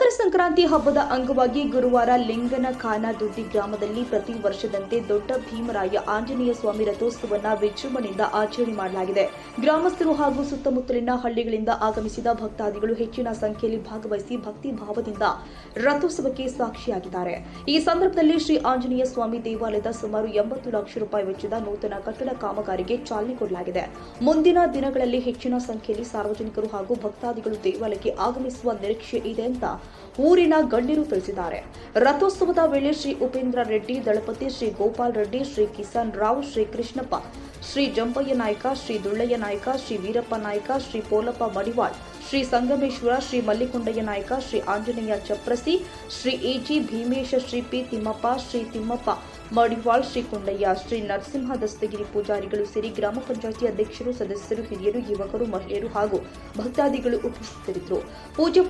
ಸಂಕ್ರಾಂತಿ ಹಬ್ಬದ ಅಂಗವಾಗಿ ಗುರುವಾರ ಲಿಂಗನಖಾನದುಡ್ಡಿ ಗ್ರಾಮದಲ್ಲಿ ಪ್ರತಿ ವರ್ಷದಂತೆ ದೊಡ್ಡ ಭೀಮರಾಯ ಆಂಜನೇಯ ಸ್ವಾಮಿ ರಥೋತ್ಸವವನ್ನು ವಿಜೃಂಭಣೆಯಿಂದ ಆಚರಣೆ ಮಾಡಲಾಗಿದೆ. ಗ್ರಾಮಸ್ಥರು ಹಾಗೂ ಸುತ್ತಮುತ್ತಲಿನ ಹಳ್ಳಿಗಳಿಂದ ಆಗಮಿಸಿದ ಭಕ್ತಾದಿಗಳು ಹೆಚ್ಚಿನ ಸಂಖ್ಯೆಯಲ್ಲಿ ಭಾಗವಹಿಸಿ ಭಕ್ತಿ ಭಾವದಿಂದ ರಥೋತ್ಸವಕ್ಕೆ ಸಾಕ್ಷಿಯಾಗಿದ್ದಾರೆ. ಈ ಸಂದರ್ಭದಲ್ಲಿ ಶ್ರೀ ಆಂಜನೇಯ ಸ್ವಾಮಿ ದೇವಾಲಯದ ಸುಮಾರು ಎಂಬತ್ತು ಲಕ್ಷ ರೂಪಾಯಿ ವೆಚ್ಚದ ನೂತನ ಕಟ್ಟಡ ಕಾಮಗಾರಿಗೆ ಚಾಲನೆ ಕೊಡಲಾಗಿದೆ. ಮುಂದಿನ ದಿನಗಳಲ್ಲಿ ಹೆಚ್ಚಿನ ಸಂಖ್ಯೆಯಲ್ಲಿ ಸಾರ್ವಜನಿಕರು ಹಾಗೂ ಭಕ್ತಾದಿಗಳು ದೇವಾಲಯಕ್ಕೆ ಆಗಮಿಸುವ ನಿರೀಕ್ಷೆ ಇದೆ ಅಂತ ಊರಿನ ಗಣ್ಯರು ತಿಳಿಸಿದ್ದಾರೆ. ರಥೋತ್ಸವದ ವೇಳೆ ಶ್ರೀ ಉಪೇಂದ್ರ ರೆಡ್ಡಿ, ದಳಪತಿ ಶ್ರೀ ಗೋಪಾಲ್ ರೆಡ್ಡಿ, ಶ್ರೀ ಕಿಸನ್ ರಾವ್, ಶ್ರೀ ಕೃಷ್ಣಪ್ಪ, ಶ್ರೀ ಜಂಪಯ್ಯ ನಾಯ್ಕ, ಶ್ರೀ ದುಳ್ಳಯ್ಯ ನಾಯ್ಕ, ಶ್ರೀ ವೀರಪ್ಪ ನಾಯ್ಕ, ಶ್ರೀ ಪೋಲಪ್ಪ ಮಡಿವಾಳ್, ಶ್ರೀ ಸಂಗಮೇಶ್ವರ, ಶ್ರೀ ಮಲ್ಲಿಕೊಂಡಯ್ಯ ನಾಯ್ಕ, ಶ್ರೀ ಆಂಜನೇಯ ಚಪ್ರಸಿ, ಶ್ರೀ ಎಜಿ ಭೀಮೇಶ, ಶ್ರೀ ಪಿ ತಿಮ್ಮಪ್ಪ, ಶ್ರೀ ತಿಮ್ಮಪ್ಪ ಮಡಿವಾಳ್, ಶ್ರೀ ಕೊಂಡಯ್ಯ, ಶ್ರೀ ನರಸಿಂಹ ದಸ್ತಗಿರಿ ಪೂಜಾರಿಗಳು ಸೇರಿ ಗ್ರಾಮ ಪಂಚಾಯತಿ ಅಧ್ಯಕ್ಷರು, ಸದಸ್ಯರು, ಹಿರಿಯರು, ಯುವಕರು, ಮಹಿಳೆಯರು ಹಾಗೂ ಭಕ್ತಾದಿಗಳು ಉಪಸ್ಥಿತರಿದ್ದರು. ಪೂಜೆ